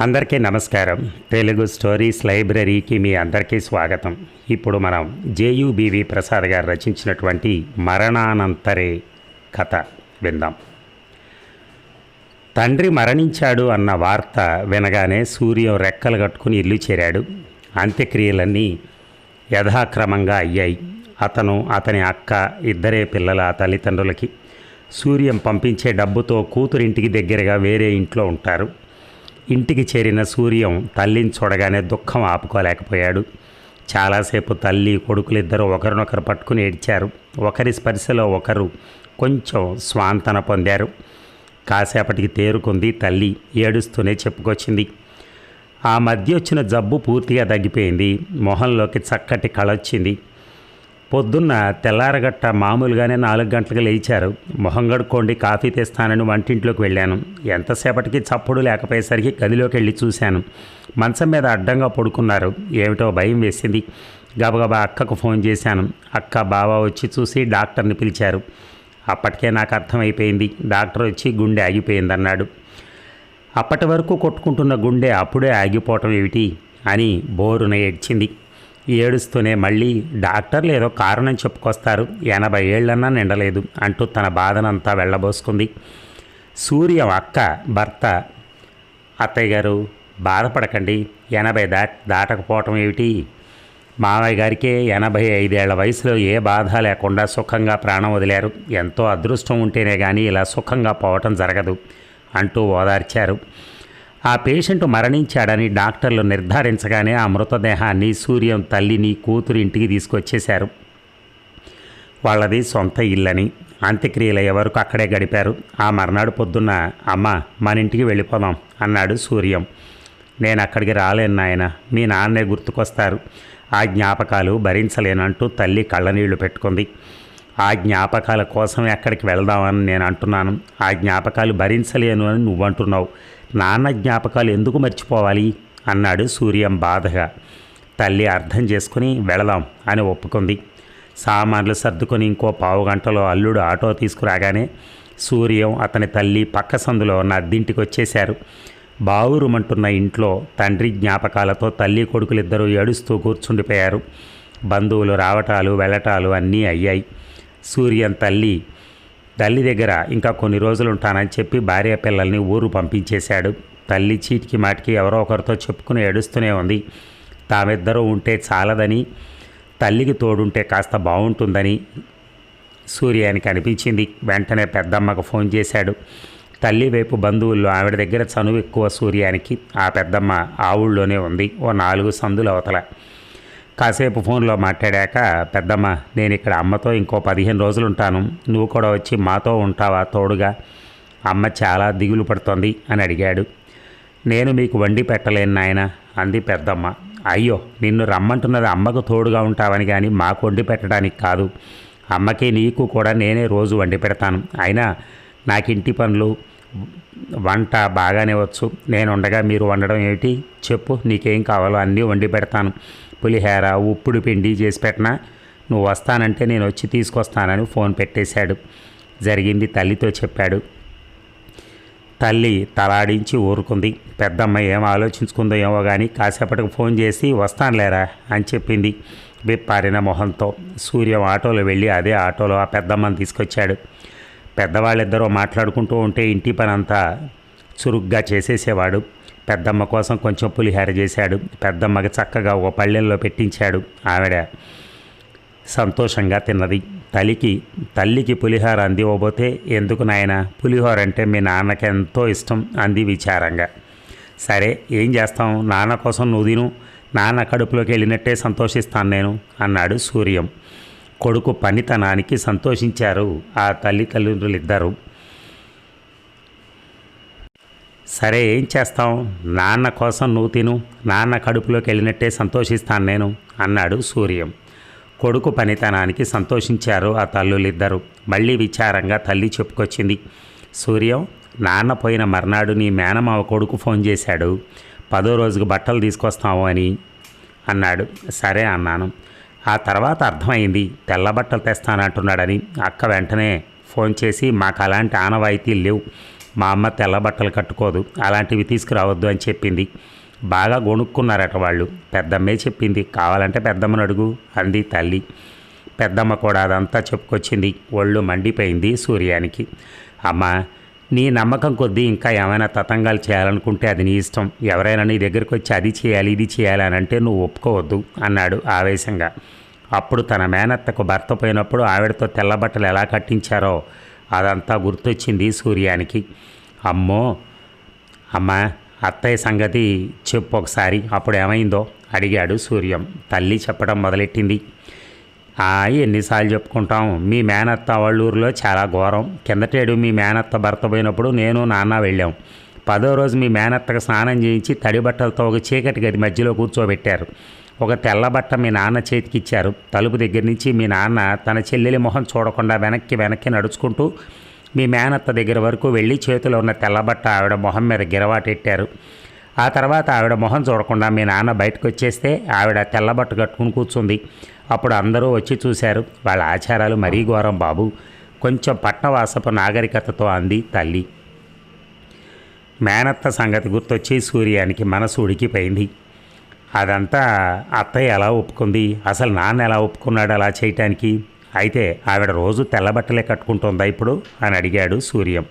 అందరికీ నమస్కారం. తెలుగు స్టోరీస్ లైబ్రరీకి మీ అందరికీ స్వాగతం. ఇప్పుడు మనం జేయుబివి ప్రసాద్ గారు రచించినటువంటి మరణానంతరే కథ విందాం. తండ్రి మరణించాడు అన్న వార్త వినగానే సూర్యం రెక్కలు కట్టుకుని ఇల్లు చేరాడు. అంత్యక్రియలన్నీ యథాక్రమంగా అయ్యాయి. అతను అతని అక్క ఇద్దరే పిల్లల తల్లిదండ్రులకి సూర్యం పంపించే డబ్బుతో కూతురింటికి దగ్గరగా వేరే ఇంట్లో ఉంటారు. ఇంటికి చేరిన సూర్యం తల్లిని చూడగానే దుఃఖం ఆపుకోలేకపోయాడు. చాలాసేపు తల్లి కొడుకులిద్దరూ ఒకరినొకరు పట్టుకుని ఏడ్చారు. ఒకరి స్పర్శలో ఒకరు కొంచెం స్వాంతన పొందారు. కాసేపటికి తేరుకుంది తల్లి. ఏడుస్తూనే చెప్పుకొచ్చింది. ఆ మధ్య వచ్చిన జబ్బు పూర్తిగా తగ్గిపోయింది. మొహంలోకి చక్కటి కళొచ్చింది. పొద్దున్న తెల్లారగట్ట మామూలుగానే నాలుగు గంటలకు లేచారు. మొహం గడుక్కోండి కాఫీ తెస్తానని వంటింట్లోకి వెళ్ళాను. ఎంతసేపటికి చప్పుడు లేకపోయేసరికి గదిలోకి వెళ్ళి చూశాను. మంచం మీద అడ్డంగా పడుకున్నారు. ఏమిటో భయం వేసింది. గబగబా అక్కకు ఫోన్ చేశాను. అక్క బావ వచ్చి చూసి డాక్టర్ని పిలిచారు. అప్పటికే నాకు అర్థమైపోయింది. డాక్టర్ వచ్చి గుండె ఆగిపోయిందన్నాడు. అప్పటి వరకు కొట్టుకుంటున్న గుండె అప్పుడే ఆగిపోవటం ఏమిటి అని బోరున ఏడ్చింది. ఏడుస్తూనే మళ్ళీ డాక్టర్లు ఏదో కారణం చెప్పుకొస్తారు. ఎనభై ఏళ్ళన్నా నిండలేదు అంటూ తన బాధనంతా వెళ్ళబోసుకుంది. సూర్యం అక్క భర్త అత్తయ్య గారు బాధపడకండి ఎనభై దా దాటకపోవటం ఏమిటి? మామయ్య గారికే ఎనభై ఐదేళ్ళ వయసులో ఏ బాధ లేకుండా సుఖంగా ప్రాణం వదిలారు. ఎంతో అదృష్టం ఉంటేనే కానీ ఇలా సుఖంగా పోవటం జరగదు అంటూ ఓదార్చారు. ఆ పేషెంట్ మరణించాడని డాక్టర్లు నిర్ధారించగానే ఆ మృతదేహాన్ని సూర్యం తల్లిని కూతురు ఇంటికి తీసుకొచ్చేశారు. వాళ్ళది సొంత ఇల్లని అంత్యక్రియలు ఎవరికి అక్కడే గడిపారు. ఆ మర్నాడు పొద్దున్న అమ్మ మన ఇంటికి వెళ్ళిపోదాం అన్నాడు సూర్యం. నేను అక్కడికి రాలేను నాయన మీ నాన్నే గుర్తుకొస్తారు. ఆ జ్ఞాపకాలు భరించలేనంటూ తల్లి కళ్ళనీళ్ళు పెట్టుకుంది. ఆ జ్ఞాపకాల కోసం ఎక్కడికి వెళ్దామని నేను అంటున్నాను. ఆ జ్ఞాపకాలు భరించలేను అని నువ్వు అంటున్నావు నాన్న జ్ఞాపకాలు ఎందుకు మర్చిపోవాలి? అన్నాడు సూర్యం బాధగా. తల్లి అర్థం చేసుకుని వెళదాం అని ఒప్పుకుంది. సామాన్లు సర్దుకొని ఇంకో పావు గంటలో అల్లుడు ఆటో తీసుకురాగానే సూర్యం అతని తల్లి పక్క సందులో ఉన్న అద్దింటికి వచ్చేశారు. బావురుమంటున్న ఇంట్లో తండ్రి జ్ఞాపకాలతో తల్లి కొడుకులిద్దరూ ఏడుస్తూ కూర్చుండిపోయారు. బంధువులు రావటాలు వెళ్ళటాలు అన్నీ అయ్యాయి. సూర్యం తల్లి తల్లి దగ్గర ఇంకా కొన్ని రోజులు ఉంటానని చెప్పి భార్య పిల్లల్ని ఊరు పంపించేశాడు. తల్లి చీటికి మాటికి ఎవరో ఒకరితో చెప్పుకుని ఏడుస్తూనే ఉంది. తామిద్దరూ ఉంటే చాలదని తల్లికి తోడుంటే కాస్త బాగుంటుందని సూర్యానికి అనిపించింది. వెంటనే పెద్దమ్మకు ఫోన్ చేశాడు. తల్లి వైపు బంధువుల్లో ఆవిడ దగ్గర చనువు ఎక్కువ సూర్యానికి. ఆ పెద్దమ్మ ఆ ఊళ్ళోనే ఉంది. ఓ నాలుగు సందుల అవతల. కాసేపు ఫోన్లో మాట్లాడాక పెద్దమ్మ నేను ఇక్కడ అమ్మతో ఇంకో పదిహేను రోజులు ఉంటాను నువ్వు కూడా వచ్చి మాతో ఉంటావా తోడుగా? అమ్మ చాలా దిగులు పడుతోంది అని అడిగాడు. నేను మీకు వండి పెట్టలేను నాయన అంది పెద్దమ్మ. అయ్యో నిన్ను రమ్మంటున్నది అమ్మకు తోడుగా ఉంటావని కానీ మాకు వండి పెట్టడానికి కాదు. అమ్మకి నీకు కూడా నేనే రోజు వండి పెడతాను. అయినా నాకు ఇంటి పనులు వంట బాగానే వచ్చు. నేను ఉండగా మీరు వండడం ఏమిటి? చెప్పు నీకేం కావాలో అన్నీ వండి పెడతాను. పులిహేర ఉప్పుడు పిండి చేసి పెట్టినా? నువ్వు వస్తానంటే నేను వచ్చి తీసుకొస్తానని ఫోన్ పెట్టేశాడు. జరిగింది తల్లితో చెప్పాడు. తల్లి తలాడించి ఊరుకుంది. పెద్దమ్మ ఏం ఆలోచించుకుందో ఏమో కానీ కాసేపటికి ఫోన్ చేసి వస్తానులేరా అని చెప్పింది విప్పారిన మొహంతో. సూర్యం ఆటోలో వెళ్ళి అదే ఆటోలో ఆ పెద్దమ్మని తీసుకొచ్చాడు. పెద్దవాళ్ళిద్దరూ మాట్లాడుకుంటూ ఉంటే ఇంటి పని అంతా చురుగ్గా చేసేసేవాడు. పెద్దమ్మ కోసం కొంచెం పులిహార చేశాడు. పెద్దమ్మకి చక్కగా ఒక పళ్ళెంలో పెట్టించాడు. ఆవిడ సంతోషంగా తిన్నది. తల్లికి తల్లికి పులిహోర అందివ్వబోతే ఎందుకు నాయన? పులిహోర అంటే మీ నాన్నకి ఎంతో ఇష్టం అంది విచారంగా. సరే ఏం చేస్తాం? నాన్న కోసం నువ్వు తిను. నాన్న కడుపులోకి వెళ్ళినట్టే సంతోషిస్తాను నేను అన్నాడు సూర్యం. కొడుకు పనితనానికి సంతోషించారు ఆ తల్లిదండ్రులిద్దరూ. సరే ఏం చేస్తాం? నాన్న కోసం నువ్వు తిను. నాన్న కడుపులోకి వెళ్ళినట్టే సంతోషిస్తాను నేను అన్నాడు సూర్యం. కొడుకు పనితనానికి సంతోషించారు ఆ తల్లులిద్దరూ. మళ్ళీ విచారంగా తల్లి చెప్పుకొచ్చింది సూర్యం నాన్న పోయిన మర్నాడు నీ మేనమావ కొడుకు ఫోన్ చేశాడు. పదో రోజుకు బట్టలు తీసుకొస్తాము అని అన్నాడు. సరే అన్నాను. ఆ తర్వాత అర్థమైంది తెల్ల బట్టలు తెస్తానంటున్నాడని. అక్క వెంటనే ఫోన్ చేసి మాకు అలాంటి ఆనవాయితీ లేవు. మా అమ్మ తెల్ల బట్టలు కట్టుకోదు అలాంటివి తీసుకురావద్దు అని చెప్పింది. బాగా గొణుక్కున్నారట వాళ్ళు. పెద్దమ్మే చెప్పింది కావాలంటే పెద్దమ్మని అడుగు అంది తల్లి. పెద్దమ్మ కూడా అదంతా చెప్పుకొచ్చింది. ఒళ్ళు మండిపోయింది సూర్యానికి. అమ్మ నీ నమ్మకం కొద్దీ ఇంకా ఏమైనా తతంగాలు చేయాలనుకుంటే అది నీ ఇష్టం. ఎవరైనా నీ దగ్గరికి వచ్చి అది చేయాలి ఇది చేయాలి అని అంటే నువ్వు ఒప్పుకోవద్దు అన్నాడు ఆవేశంగా. అప్పుడు తన మేనత్తకు భర్త పోయినప్పుడు ఆవిడతో తెల్లబట్టలు ఎలా కట్టించారో అదంతా గుర్తొచ్చింది సూర్యానికి. అమ్మో! అమ్మ! అత్తయ్య సంగతి చెప్పు ఒకసారి. అప్పుడు ఏమైందో? అడిగాడు సూర్యం. తల్లి చెప్పడం మొదలెట్టింది. "ఆ, ఎన్నిసార్లు చెప్పుకుంటాం. మీ మేనత్త వాళ్ళ ఊరిలో చాలా ఘోరం. కిందటేడు మీ మేనత్త భర్త పోయినప్పుడు నేను నాన్న వెళ్ళాం. పదో రోజు మీ మేనత్తకు స్నానం చేయించి తడి బట్టలతో ఒక చీకటి గది మధ్యలో కూర్చోబెట్టారు. ఒక తెల్ల బట్ట మీ నాన్న చేతికి ఇచ్చారు. తలుపు దగ్గర నుంచి మీ నాన్న తన చెల్లెలి మొహం చూడకుండా వెనక్కి వెనక్కి నడుచుకుంటూ మీ మేనత్త దగ్గర వరకు వెళ్ళి చేతిలో ఉన్న తెల్లబట్ట ఆవిడ మొహం మీద గిరవాటెట్టారు ఆ తర్వాత ఆవిడ మొహం చూడకుండా మీ నాన్న బయటకు వచ్చేస్తే ఆవిడ తెల్లబట్ట కట్టుకుని కూర్చుంది. అప్పుడు అందరూ వచ్చి చూశారు. వాళ్ళ ఆచారాలు మరీ ఘోరం బాబు. కొంచెం పట్నవాసపు నాగరికతతో అంది తల్లి. మేనత్త సంగతి గుర్తొచ్చి సూర్యానికి మనసు ఉడికిపోయింది. అదంతా అత్తయ్య ఎలా ఒప్పుకుంది? అసలు నాన్న ఎలా ఒప్పుకున్నాడు అలా చేయటానికి? అయితే ఆవిడ రోజు తెల్లబట్టలే కట్టుకుంటుందా ఇప్పుడు? అని అడిగాడు సూర్యం.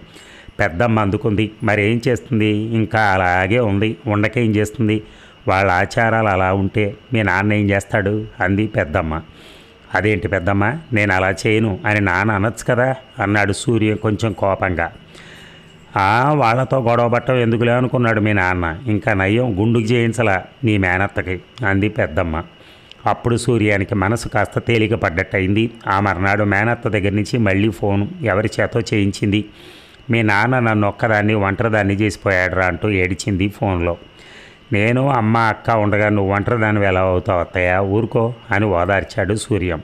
పెద్దమ్మ అందుకుంది. మరి ఏం చేస్తుంది? ఇంకా అలాగే ఉంది. ఉండకేం చేస్తుంది? వాళ్ళ ఆచారాలు అలా ఉంటే మీ నాన్న ఏం చేస్తాడు? అంది పెద్దమ్మ. అదేంటి పెద్దమ్మ? నేను అలా చేయను అని నాన్న అనొచ్చు కదా? అన్నాడు సూర్యం కొంచెం కోపంగా. వాళ్ళతో గొడవ పట్టం ఎందుకులే అనుకున్నాడు మీ నాన్న. ఇంకా నయ్యం గుండుకు చేయించలా నీ మేనత్తకి అంది పెద్దమ్మ. అప్పుడు సూర్యానికి మనసు కాస్త తేలిక పడ్డట్టయింది. ఆ మర్నాడు మేనత్త దగ్గర నుంచి మళ్ళీ ఫోను ఎవరి చేతో చేయించింది? మీ నాన్న నన్ను ఒక్కదాన్ని ఒంటరిదాన్ని చేసిపోయాడురా అంటూ ఏడిచింది ఫోన్లో. నేను అమ్మ అక్క ఉండగా నువ్వు ఒంటరిదాన్ని ఎలా అవుతావు అత్తయ్య? ఊరుకో అని ఓదార్చాడు సూర్యం.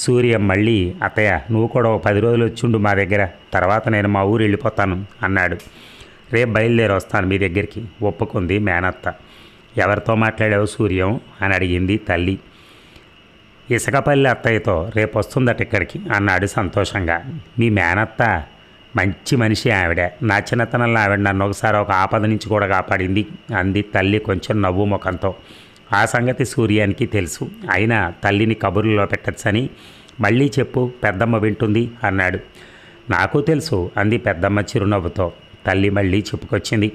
సూర్యం మళ్ళీ అత్తయ్య నువ్వు కూడా ఒక పది రోజులు వచ్చిండు మా దగ్గర తర్వాత నేను మా ఊరు వెళ్ళిపోతాను అన్నాడు. రేపు బయలుదేరి వస్తాను మీ దగ్గరికి ఒప్పుకుంది మేనత్త. ఎవరితో మాట్లాడావు సూర్యం? అని అడిగింది తల్లి. ఇసుకపల్లి అత్తయ్యతో రేపు వస్తుందట ఇక్కడికి అన్నాడు సంతోషంగా. మీ మేనత్త మంచి మనిషి ఆవిడ. నా చిన్నతనంలో ఆవిడ నన్ను ఒకసారి ఒక ఆపద నుంచి కూడా కాపాడింది అంది తల్లి కొంచెం నవ్వు ముఖంతో. ఆ సంగతి సూర్యానికి తెలుసు. అయినా తల్లిని కబుర్లలో పెట్టచ్చని మళ్ళీ చెప్పు పెద్దమ్మ వింటుంది అన్నాడు. నాకు తెలుసు అంది పెద్దమ్మ చిరునవ్వుతో. తల్లి మళ్ళీ చెప్పుకొచ్చింది.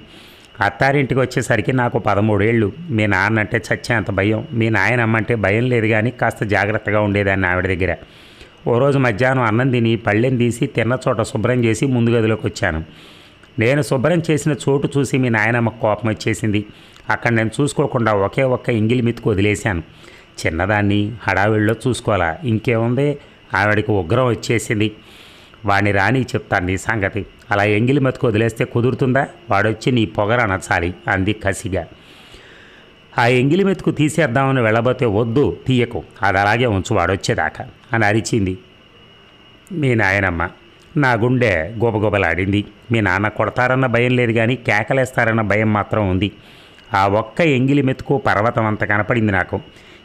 అత్తారింటికి వచ్చేసరికి నాకు పదమూడేళ్ళు. మీ నాన్న అంటే చచ్చేంత భయం మీ నాయనమ్మ అంటే భయం లేదు కానీ కాస్త జాగ్రత్తగా ఉండేదాన్ని ఆవిడ దగ్గర. ఓ రోజు మధ్యాహ్నం అన్నం తిని పళ్ళెం తీసి తిన్న చోట శుభ్రం చేసి ముందు గదిలోకి వచ్చాను. నేను శుభ్రం చేసిన చోటు చూసి మీ నాయనమ్మ కోపం వచ్చేసింది. అక్కడ నేను చూసుకోకుండా ఒకే ఒక్క ఇంగిలి మెతుకు వదిలేశాను. చిన్నదాన్ని హడావిడిలో చూసుకోవాలా? ఇంకేముంది? ఆవిడకి ఉగ్రం వచ్చేసింది. వాడిని రాని చెప్తాను నీ సంగతి. అలా ఎంగిలి మెతుకు వదిలేస్తే కుదురుతుందా? వాడొచ్చి నీ పొగర అనచాలి అంది కసిగా. ఆ ఎంగిలి మెతుకు తీసేద్దామని వెళ్ళబోతే వద్దు తీయకు. అది అలాగే ఉంచు వాడొచ్చేదాకా అని అరిచింది. మీ నాయనమ్మ. నా గుండె గోబగోబలాడింది. మీ నాన్న కొడతారన్న భయం లేదు కానీ కేకలేస్తారన్న భయం మాత్రం ఉంది. ఆ ఒక్క ఎంగిలి మెతుకు పర్వతం అంత కనపడింది నాకు.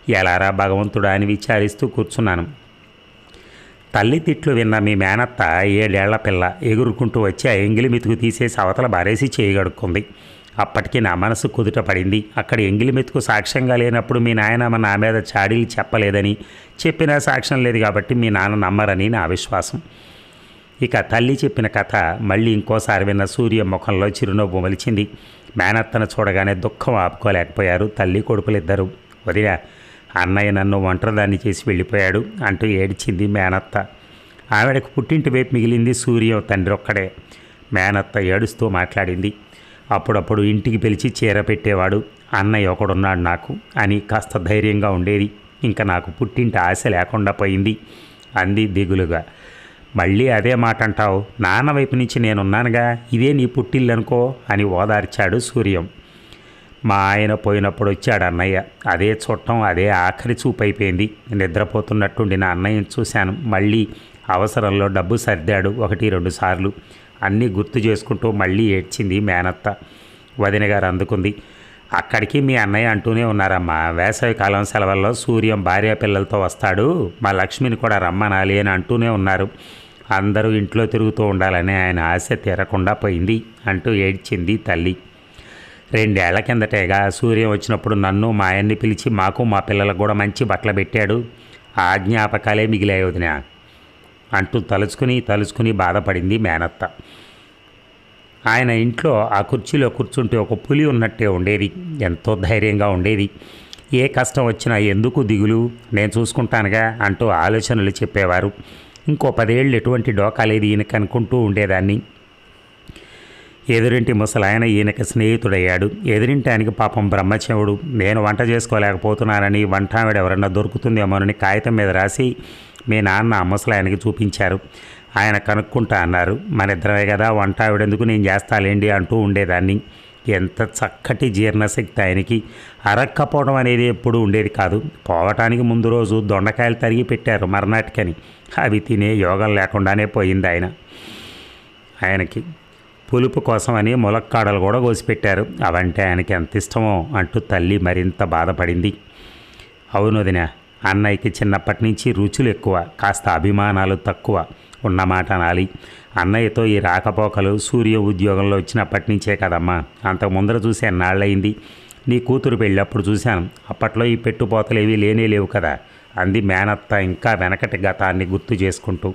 ఎలారా భగవంతుడా అని విచారిస్తూ కూర్చున్నాను. తల్లి తిట్లు విన్న మీ మేనత్త ఏడేళ్ళ పిల్ల ఎగురుకుంటూ వచ్చి ఆ ఎంగిలి మెతుకు తీసేసి అవతల బారేసి చేయగడుక్కుంది అప్పటికి నా మనసు కుదుట పడింది. అక్కడ ఎంగిలి మెతుకు సాక్ష్యంగా లేనప్పుడు మీ నాయనమ్మ నా మీద చాడీలు చెప్పలేదని చెప్పినా సాక్ష్యం లేదు కాబట్టి మీ నాన్న నమ్మరని నా విశ్వాసం. ఇక తల్లి చెప్పిన కథ మళ్ళీ ఇంకోసారి విన్న సూర్య ముఖంలో చిరునవ్వు మలిచింది. మేనత్తను చూడగానే దుఃఖం ఆపుకోలేకపోయారు తల్లి కొడుకులిద్దరూ. వదిన అన్నయ్య నన్ను ఒంటరిదాన్ని చేసి వెళ్ళిపోయాడు అంటూ ఏడ్చింది మేనత్త. ఆవిడకు పుట్టింటి వైపు మిగిలింది సూర్యం తండ్రి ఒక్కడే. మేనత్త ఏడుస్తూ మాట్లాడింది. అప్పుడప్పుడు ఇంటికి పిలిచి చీర పెట్టేవాడు అన్నయ్య ఒకడున్నాడు నాకు అని కాస్త ధైర్యంగా ఉండేది. ఇంకా నాకు పుట్టింటి ఆశ లేకుండా పోయింది అంది దిగులుగా. మళ్ళీ అదే మాట అంటావు నాన్న వైపు నుంచి నేనున్నానుగా ఇదే నీ పుట్టిల్లు అనుకో అని ఓదార్చాడు సూర్యం. మా ఆయన పోయినప్పుడు వచ్చాడు అన్నయ్య. అదే చుట్టం అదే ఆఖరి చూపు అయిపోయింది నిద్రపోతున్నట్టుండి నా అన్నయ్యని చూశాను. మళ్ళీ అవసరంలో డబ్బు సర్దాడు ఒకటి రెండు సార్లు. అన్నీ గుర్తు చేసుకుంటూ మళ్ళీ ఏడ్చింది మేనత్త. వదిన గారు అందుకుంది. అక్కడికి మీ అన్నయ్య అంటూనే ఉన్నారమ్మా. వేసవి కాలం సెలవుల్లో సూర్యం భార్య పిల్లలతో వస్తాడు. మా లక్ష్మిని కూడా రమ్మనాలి అని అంటూనే ఉన్నారు. అందరూ ఇంట్లో తిరుగుతూ ఉండాలని ఆయన ఆశ తీరకుండా పోయింది అంటూ ఏడ్చింది తల్లి. రెండేళ్ళ కిందటేగా సూర్యం వచ్చినప్పుడు నన్ను మా ఆయన్ని పిలిచి మాకు మా పిల్లలకు కూడా మంచి బట్టలు పెట్టాడు. ఆ జ్ఞాపకాలే మిగిలాయి వదిన అంటూ తలుచుకుని తలుచుకుని బాధపడింది మేనత్త. ఆయన ఇంట్లో ఆ కుర్చీలో కూర్చుంటే ఒక పులి ఉన్నట్టే ఉండేది. ఎంతో ధైర్యంగా ఉండేది. ఏ కష్టం వచ్చినా ఎందుకు దిగులు? నేను చూసుకుంటానుగా అంటూ ఆలోచనలు చెప్పేవారు. ఇంకో పదేళ్ళు ఎటువంటి డోకా లేదు ఈయనకి అనుకుంటూ ఉండేదాన్ని. ఎదురింటి ముసలాయన ఈయనకి స్నేహితుడయ్యాడు. ఎదురింటి ఆయనకి పాపం బ్రహ్మచవుడు నేను వంట చేసుకోలేకపోతున్నానని వంట ఆవిడ ఎవరన్నా దొరుకుతుందేమోనని కాగితం మీద రాసి మీ నాన్న ఆ ముసలాయనకి చూపించారు. ఆయన కనుక్కుంటా అన్నారు. మన ఇద్దరమే కదా వంట ఆవిడెందుకు నేను చేస్తాలేండి అంటూ ఉండేదాన్ని. ఎంత చక్కటి జీర్ణశక్తి ఆయనకి. అరక్కపోవడం అనేది ఎప్పుడు ఉండేది కాదు. పోవటానికి ముందు రోజు దొండకాయలు తరిగి పెట్టారు మర్నాటికని. అవి తినే యోగం లేకుండానే పోయింది ఆయన. ఆయనకి పులుపు కోసమని ములక్కాడలు కూడా కోసిపెట్టారు అవంటే ఆయనకి ఎంత ఇష్టమో అంటూ తల్లి మరింత బాధపడింది. అవును వదిన అన్నయ్యకి చిన్నప్పటి నుంచి రుచులు ఎక్కువ కాస్త అభిమానాలు తక్కువ ఉన్నమాట నాలి. అన్నయ్యతో ఈ రాకపోకలు సూర్య ఉద్యోగంలో వచ్చినప్పటి నుంచే కదమ్మా. అంతకు ముందర చూసి ఎన్నాళ్ళయింది? నీ కూతురు పెళ్ళప్పుడు చూశాను. అప్పట్లో ఈ పెట్టుపోతలు ఏవీ లేనే లేవు కదా. అంది మేనత్త ఇంకా వెనకటి గతాన్ని గుర్తు చేసుకుంటూ.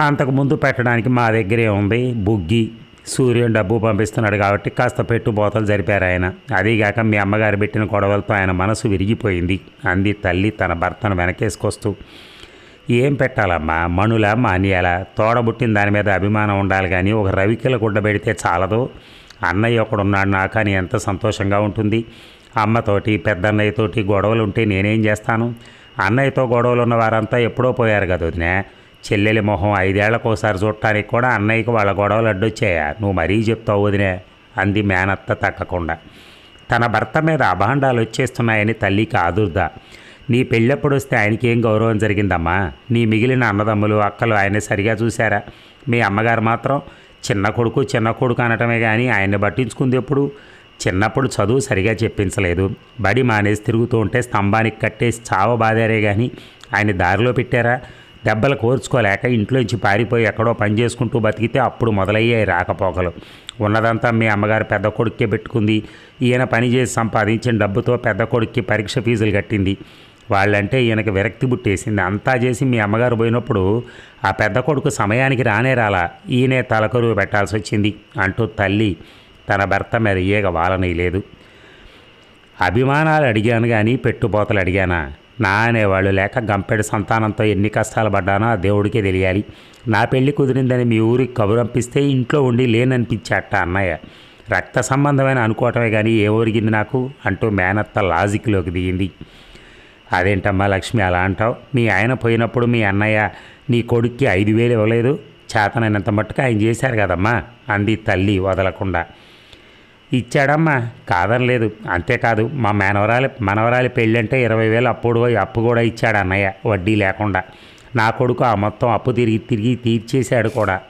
అంతకు ముందు పెట్టడానికి మా దగ్గరే ఉంది బుగ్గి. సూర్యుని డబ్బు పంపిస్తున్నాడు కాబట్టి కాస్త పెట్టుబోతలు జరిపారు ఆయన. అదీగాక మీ అమ్మగారు పెట్టిన గొడవలతో ఆయన మనసు విరిగిపోయింది అంది తల్లి తన భర్తను వెనకేసుకొస్తూ. ఏం పెట్టాలమ్మా మణుల ఎలా తోడబుట్టిన దాని మీద అభిమానం ఉండాలి కానీ ఒక రవికిల గుడ్డ పెడితే చాలదు. అన్నయ్య ఒకడున్నాడు నాకు అని ఎంత సంతోషంగా ఉంటుంది. అమ్మతోటి పెద్దన్నయ్యతోటి గొడవలు ఉంటే నేనేం చేస్తాను? అన్నయ్యతో గొడవలు ఉన్న వారంతా ఎప్పుడో పోయారు కదా వదినే. చెల్లెలి మొహం ఐదేళ్ళకోసారి చూడటానికి కూడా అన్నయ్యకి వాళ్ళ గొడవలు అడ్డొచ్చాయా? నువ్వు మరీ చెప్తావు వదినే అంది మేనత్త తక్కకుండా తన భర్త మీద అభాండాలు వచ్చేస్తున్నాయని తల్లికి ఆదుర్దా నీ పెళ్ళెప్పుడు వస్తే ఆయనకి ఏం గౌరవం జరిగిందమ్మా? నీ మిగిలిన అన్నదమ్ములు అక్కలు ఆయన సరిగా చూశారా? మీ అమ్మగారు మాత్రం చిన్న కొడుకు చిన్న కొడుకు అనటమే కానీ ఆయన్ని పట్టించుకుంది ఎప్పుడు? చిన్నప్పుడు చదువు సరిగా చెప్పించలేదు. బడి మానేసి తిరుగుతూ ఉంటే స్తంభానికి కట్టేసి చావ బాదారే కానీ ఆయన దారిలో పెట్టారా? దెబ్బలు కోర్చుకోలేక ఇంట్లోంచి పారిపోయి ఎక్కడో పని చేసుకుంటూ బతికితే అప్పుడు మొదలయ్యాయి రాకపోకలు. ఉన్నదంతా మీ అమ్మగారు పెద్ద కొడుక్కే పెట్టుకుంది. ఈయన పని చేసి సంపాదించిన డబ్బుతో పెద్ద కొడుక్కి పరీక్ష ఫీజులు కట్టింది. వాళ్ళంటే ఈయనకి విరక్తి పుట్టేసింది. అంతా చేసి మీ అమ్మగారు పోయినప్పుడు ఆ పెద్ద కొడుకు సమయానికి రానే రాలా. ఈయనే తలకరువు పెట్టాల్సి వచ్చింది అంటూ తల్లి తన భర్త మీద ఈగ వాలనీ లేదు. అభిమానాలు అడిగాను కానీ పెట్టుపోతలు అడిగానా నా అనేవాళ్ళు లేక గంపెడు సంతానంతో ఎన్ని కష్టాలు పడ్డానో ఆ దేవుడికే తెలియాలి. నా పెళ్ళి కుదిరిందని మీ ఊరికి కబురంపిస్తే ఇంట్లో ఉండి లేననిపించాట అన్నయ్య. రక్త సంబంధమైన అనుకోవటమే కానీ ఏ ఊరిగింది నాకు? అంటూ మేనత్త లాజిక్లోకి దిగింది. అదేంటమ్మా లక్ష్మి అలా అంటావు? మీ ఆయన పోయినప్పుడు మీ అన్నయ్య నీ కొడుక్కి ఐదు వేలు ఇవ్వలేదు. చేతనైనంత మట్టుకు ఆయన చేశారు కదమ్మా అంది తల్లి వదలకుండా. ఇచ్చాడమ్మా. కాదనలేదు. అంతేకాదు మా మనవరాలి మనవరాలి పెళ్ళంటే ఇరవై వేలు అప్పుడు అప్పు కూడా ఇచ్చాడు అన్నయ్య వడ్డీ లేకుండా. నా కొడుకు ఆ మొత్తం అప్పు తిరిగి తిరిగి తీర్చేశాడు కూడా.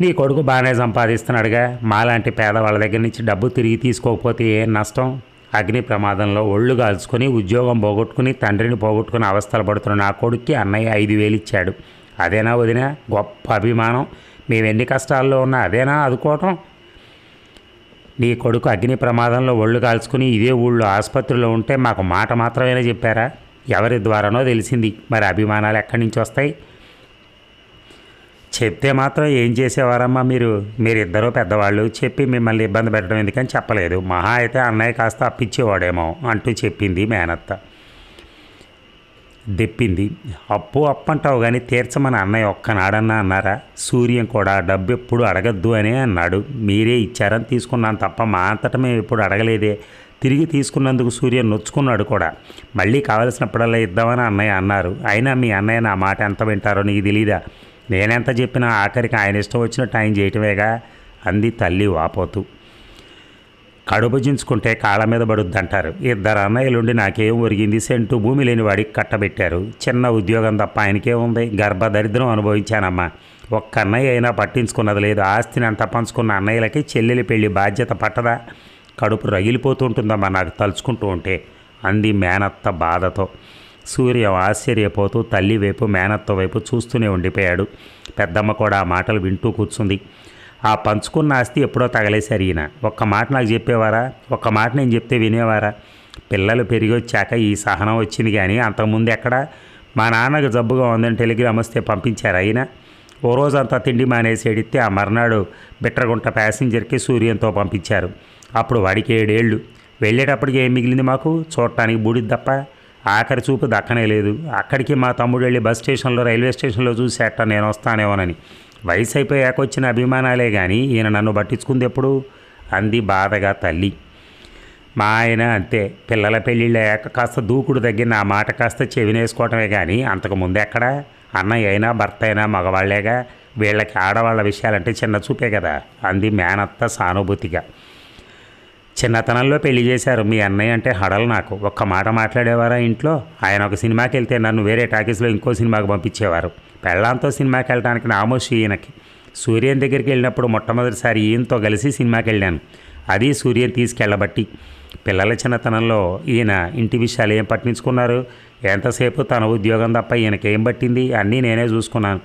నీ కొడుకు బాగానే సంపాదిస్తున్నాడుగా. మాలాంటి పేదవాళ్ళ దగ్గర నుంచి డబ్బు తిరిగి తీసుకోకపోతే ఏం నష్టం? అగ్ని ప్రమాదంలో ఒళ్ళు కాల్చుకొని ఉద్యోగం పోగొట్టుకుని తండ్రిని పోగొట్టుకుని అవస్థలు పడుతున్న నా కొడుక్కి అన్నయ్య ఐదు వేలు ఇచ్చాడు. అదేనా వదిన? గొప్ప అభిమానం. మేము ఎన్ని కష్టాల్లో ఉన్నా అదేనా? ఆదుకోవటం నీ కొడుకు అగ్ని ప్రమాదంలో ఒళ్ళు కాల్చుకుని ఇదే ఊళ్ళో ఆసుపత్రిలో ఉంటే మాకు మాట మాత్రమేనా చెప్పారా? ఎవరి ద్వారానో తెలిసింది. మరి అభిమానాలు ఎక్కడి నుంచి వస్తాయి? చెప్తే మాత్రం ఏం చేసేవారమ్మా మీరు? మీరిద్దరూ పెద్దవాళ్ళు. చెప్పి మిమ్మల్ని ఇబ్బంది పెట్టడం ఎందుకని చెప్పలేదు. మహా అయితే అన్నయ్య కాస్త అప్పిచ్చేవాడేమో అంటూ చెప్పింది మేనత్త. దెప్పింది. అప్పు అప్పంటావు కానీ తీర్చమని అన్నయ్య ఒక్కనాడన్నా అన్నారా? సూర్యం కూడా డబ్బు ఎప్పుడు అడగద్దు అనే అన్నాడు. మీరే ఇచ్చారని తీసుకున్నాను తప్ప మా అంతటా మేము ఎప్పుడు అడగలేదే. తిరిగి తీసుకున్నందుకు సూర్య నొచ్చుకున్నాడు కూడా. మళ్ళీ కావలసినప్పుడల్లా ఇద్దామని అన్నయ్య అన్నారు. అయినా మీ అన్నయ్య నా మాట ఎంత వింటారో నీకు తెలీదా? నేనెంత చెప్పినా ఆఖరికి ఆయన ఇష్టం వచ్చినట్టు ఆయన చేయటమేగా? అంది తల్లి వాపోతూ. కడుపు జించుకుంటే కాళ్ళ మీద పడుద్దంటారు. ఇద్దరు అన్నయ్యలుండి నాకేం ఒరిగింది? సెంటు భూమి లేని వాడికి కట్టబెట్టారు. చిన్న ఉద్యోగం తప్ప ఆయనకే ఉంది? గర్భ దరిద్రం అనుభవించానమ్మా. ఒక్క అన్నయ్య అయినా పట్టించుకున్నది లేదు. ఆస్తిని అంత పంచుకున్న అన్నయ్యలకి చెల్లెలి పెళ్ళి బాధ్యత పట్టదా? కడుపు రగిలిపోతుంటుందమ్మా నాకు తలుచుకుంటూ ఉంటే. అంది మేనత్త బాధతో. సూర్యం ఆశ్చర్యపోతూ తల్లి వైపు మేనత్త వైపు చూస్తూనే ఉండిపోయాడు. పెద్దమ్మ కూడా ఆ మాటలు వింటూ కూర్చుంది. ఆ పంచుకున్న ఆస్తి ఎప్పుడో తగలేశారు ఈయన. ఒక్క మాట నాకు చెప్పేవారా? ఒక్క మాట నేను చెప్తే వినేవారా? పిల్లలు పెరిగి వచ్చాక ఈ సహనం వచ్చింది కానీ అంతకుముందు ఎక్కడ? మా నాన్నకు జబ్బుగా ఉందని టెలిగ్రామ్ వస్తే పంపించారు అయినా ఓ రోజంతా తిండి మానేసి ఎడితే ఆ మర్నాడు బిట్రగుంట ప్యాసింజర్కి సూర్యంతో పంపించారు. అప్పుడు వాడికి ఏడేళ్ళు. వెళ్ళేటప్పటికి ఏం మిగిలింది మాకు? చూడటానికి బూడిద తప్ప ఆఖరి చూపు దక్కనే లేదు. అక్కడికి మా తమ్ముడు వెళ్ళి బస్ స్టేషన్లో రైల్వే స్టేషన్లో చూసేట నేను వస్తానేమోనని. వయసు అయిపోయాక వచ్చిన అభిమానాలే కానీ ఈయన నన్ను పట్టించుకుంది ఎప్పుడు అంది బాధగా తల్లి. మా ఆయన అంతే పిల్లల పెళ్ళిళ్ళయ్యాక కాస్త దూకుడు తగ్గిన నా మాట కాస్త చెవినేసుకోవటమే కానీ అంతకుముందు ఎక్కడ అన్నయ్య అయినా భర్త అయినా మగవాళ్ళేగా వీళ్ళకి ఆడవాళ్ళ విషయాలంటే చిన్న చూపే కదా? అంది మేనత్త సానుభూతిగా. చిన్నతనంలో పెళ్ళి చేశారు మీ అన్నయ్య అంటే హడలు నాకు. ఒక్క మాట మాట్లాడేవారా ఇంట్లో? ఆయన ఒక సినిమాకి వెళ్తే నన్ను వేరే టాకీస్లో ఇంకో సినిమాకి పంపించేవారు. పెళ్ళాంతో సినిమాకి వెళ్ళడానికి నామోషి ఈయనకి సూర్యన్ దగ్గరికి వెళ్ళినప్పుడు మొట్టమొదటిసారి ఈయనతో కలిసి సినిమాకి వెళ్ళాను అది సూర్యన్ తీసుకెళ్ళబట్టి. పిల్లల చిన్నతనంలో ఈయన ఇంటి విషయాలు ఏం పట్టించుకున్నారు? ఎంతసేపు తన ఉద్యోగం తప్ప ఈయనకేం పట్టింది? అన్నీ నేనే చూసుకున్నాను.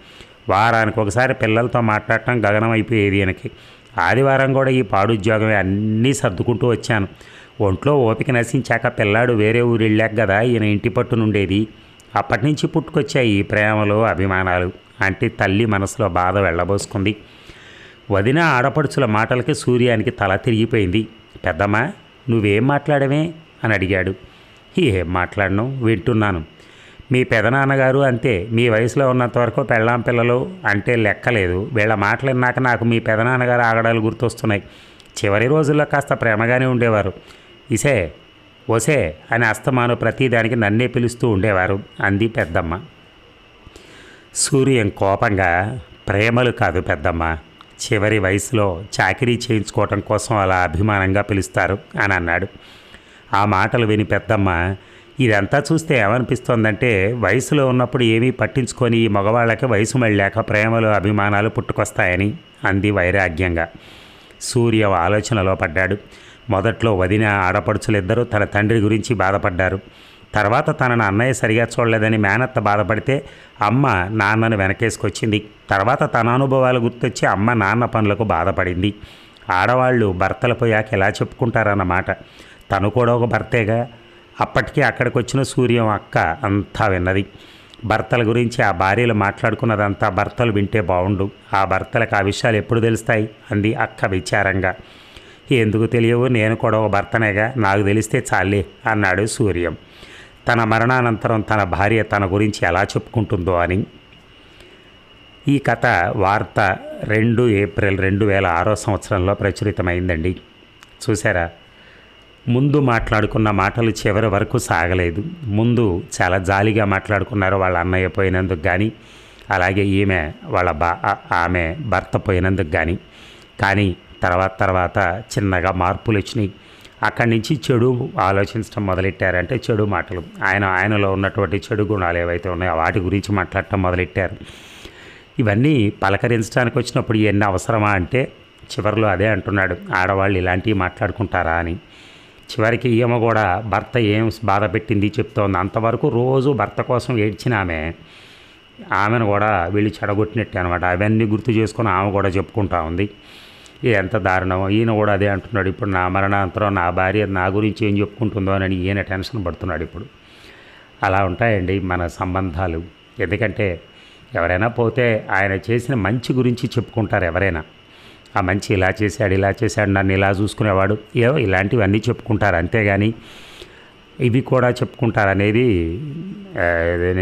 వారానికి ఒకసారి పిల్లలతో మాట్లాడటం గగనం అయిపోయేది ఈయనకి. ఆదివారం కూడా ఈ పాడుద్యోగమే అన్నీ సర్దుకుంటూ వచ్చాను. ఒంట్లో ఓపిక నశించాక పిల్లాడు వేరే ఊరు వెళ్ళాక కదా ఈయన ఇంటి పట్టునుండేది అప్పటి నుంచి పుట్టుకొచ్చాయి ఈ ప్రేమలు అభిమానాలు. అంటే తల్లి మనసులో బాధ వెళ్ళబోసుకుంది. వదిన ఆడపడుచుల మాటలకి సూర్యానికి తల తిరిగిపోయింది. పెద్దమ్మా నువ్వేం మాట్లాడమే అని అడిగాడు. ఏం మాట్లాడను వింటున్నాను. మీ పెదనాన్నగారు అంతే మీ వయసులో ఉన్నంత వరకు పెళ్ళాం పిల్లలు అంటే లెక్కలేదు. వీళ్ళ మాటలు విన్నాక నాకు మీ పెదనాన్నగారు ఆగడాలు గుర్తొస్తున్నాయి. చివరి రోజుల్లో కాస్త ప్రేమగానే ఉండేవారు. ఇసే ఒసే అని అస్తమాను ప్రతిదానికి నన్నే పిలుస్తూ ఉండేవారు అంది పెద్దమ్మ. సూర్యం కోపంగా ప్రేమలు కాదు పెద్దమ్మ చివరి వయసులో చాకరీ చేయించుకోవటం కోసం అలా అభిమానంగా పిలుస్తారు అని అన్నాడు. ఆ మాటలు విని పెద్దమ్మ ఇదంతా చూస్తే ఏమనిపిస్తోందంటే వయసులో ఉన్నప్పుడు ఏమీ పట్టించుకొని ఈ మగవాళ్ళకి వయసు మళ్ళాక ప్రేమలు అభిమానాలు పుట్టుకొస్తాయని అంది వైరాగ్యంగా. సూర్య ఆలోచనలో పడ్డాడు. మొదట్లో వదిన ఆడపడుచులిద్దరూ తన తండ్రి గురించి బాధపడ్డారు. తర్వాత తనను అన్నయ్య సరిగా చూడలేదని మేనత్త బాధపడితే అమ్మ నాన్నను వెనకేసుకొచ్చింది. తర్వాత తన అనుభవాలు గుర్తొచ్చి అమ్మ నాన్న పనులకు బాధపడింది. ఆడవాళ్ళు భర్తలు పోయాక ఎలా చెప్పుకుంటారన్నమాట. తను కూడా ఒక భర్తేగా. అప్పటికి అక్కడికి వచ్చిన సూర్యం అక్క అంతా విన్నది. భర్తల గురించి ఆ భార్యలు మాట్లాడుకున్నదంతా భర్తలు వింటే బాగుండు ఆ భర్తలకు ఆ విషయాలు ఎప్పుడు తెలుస్తాయి? అంది అక్క విచారంగా. ఎందుకు తెలియవు? నేను కూడా ఒక భర్తనేగా. నాకు తెలిస్తే చాలే అన్నాడు సూర్యం. తన మరణానంతరం తన భార్య తన గురించి ఎలా చెప్పుకుంటుందో అని. ఈ కథ వార్త రెండు ఏప్రిల్ రెండు వేల ఆరో సంవత్సరంలో ప్రచురితమైందండి. చూసారా ముందు మాట్లాడుకున్న మాటలు చివరి వరకు సాగలేదు. ముందు చాలా జాలిగా మాట్లాడుకున్నారు వాళ్ళ అన్నయ్య పోయినందుకు కానీ అలాగే ఈమె వాళ్ళ బా ఆమె భర్త పోయినందుకు కానీ కానీ తర్వాత తర్వాత చిన్నగా మార్పులు వచ్చినాయి. అక్కడి నుంచి చెడు ఆలోచించడం మొదలెట్టారంటే చెడు మాటలు. ఆయన ఆయనలో ఉన్నటువంటి చెడు గుణాలు ఏవైతే ఉన్నాయో వాటి గురించి మాట్లాడటం మొదలెట్టారు. ఇవన్నీ పలకరించడానికి వచ్చినప్పుడు ఇవన్నీ అవసరమా అంటే చివరిలో అదే అంటున్నాడు. ఆడవాళ్ళు ఇలాంటివి మాట్లాడుకుంటారా అని. చివరికి ఈమె కూడా భర్త ఏం బాధ పెట్టింది చెప్తోంది. అంతవరకు రోజు భర్త కోసం ఏడ్చిన ఆమె ఆమెను కూడా వీళ్ళు చెడగొట్టినట్టే అనమాట అవన్నీ గుర్తు చేసుకొని ఆమె కూడా చెప్పుకుంటా ఉంది. ఎంత దారుణమో ఈయన కూడా అదే అంటున్నాడు ఇప్పుడు నా మరణాంతరం నా భార్య నా గురించి ఏం చెప్పుకుంటుందో అని ఈయన టెన్షన్ పడుతున్నాడు ఇప్పుడు. అలా ఉంటాయండి మన సంబంధాలు. ఎందుకంటే ఎవరైనా పోతే ఆయన చేసిన మంచి గురించి చెప్పుకుంటారు ఎవరైనా. ఆ మంచి ఇలా చేశాడు ఇలా చేశాడు నన్ను ఇలా చూసుకునేవాడు ఏవో ఇలాంటివన్నీ చెప్పుకుంటారు అంతేగాని ఇవి కూడా చెప్పుకుంటారు అనేది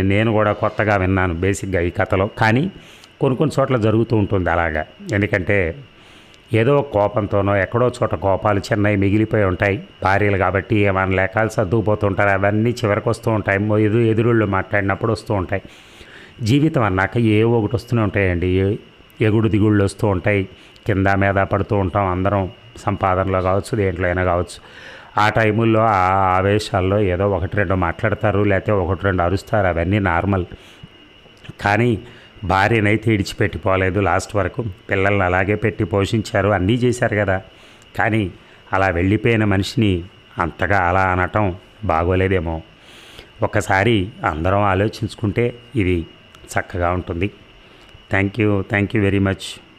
నేను కూడా కొత్తగా విన్నాను బేసిక్గా ఈ కథలో. కానీ కొన్ని కొన్ని చోట్ల జరుగుతూ ఉంటుంది అలాగా. ఎందుకంటే ఏదో ఒక కోపంతోనో ఎక్కడో చోట కోపాలు చిన్నవి మిగిలిపోయి ఉంటాయి. భార్యలు కాబట్టి ఏమైనా లేకాలు సర్దుకుపోతుంటారు. అవన్నీ చివరికి వస్తూ ఉంటాయి. ఎదు ఎదురుళ్ళు మాట్లాడినప్పుడు వస్తూ ఉంటాయి. జీవితం అన్నాక ఏవో ఒకటి వస్తూనే ఉంటాయండి. ఏ- ఎగుడు దిగుళ్ళు వస్తూ ఉంటాయి. కింద మీద పడుతూ ఉంటాం అందరం. సంపాదనలో కావచ్చు దేంట్లో అయినా కావచ్చు. ఆ టైముల్లో ఆ ఆవేశాల్లో ఏదో ఒకటి రెండు మాట్లాడతారు. లేకపోతే ఒకటి రెండు అరుస్తారు. అవన్నీ నార్మల్. కానీ భార్యనైతే ఇడిచిపెట్టిపోలేదు. లాస్ట్ వరకు పిల్లల్ని అలాగే పెట్టి పోషించారు. అన్నీ చేశారు కదా. కానీ అలా వెళ్ళిపోయిన మనిషిని అంతగా అలా అనటం బాగోలేదేమో. ఒకసారి అందరం ఆలోచించుకుంటే ఇది చక్కగా ఉంటుంది. Thank you. Thank you very much.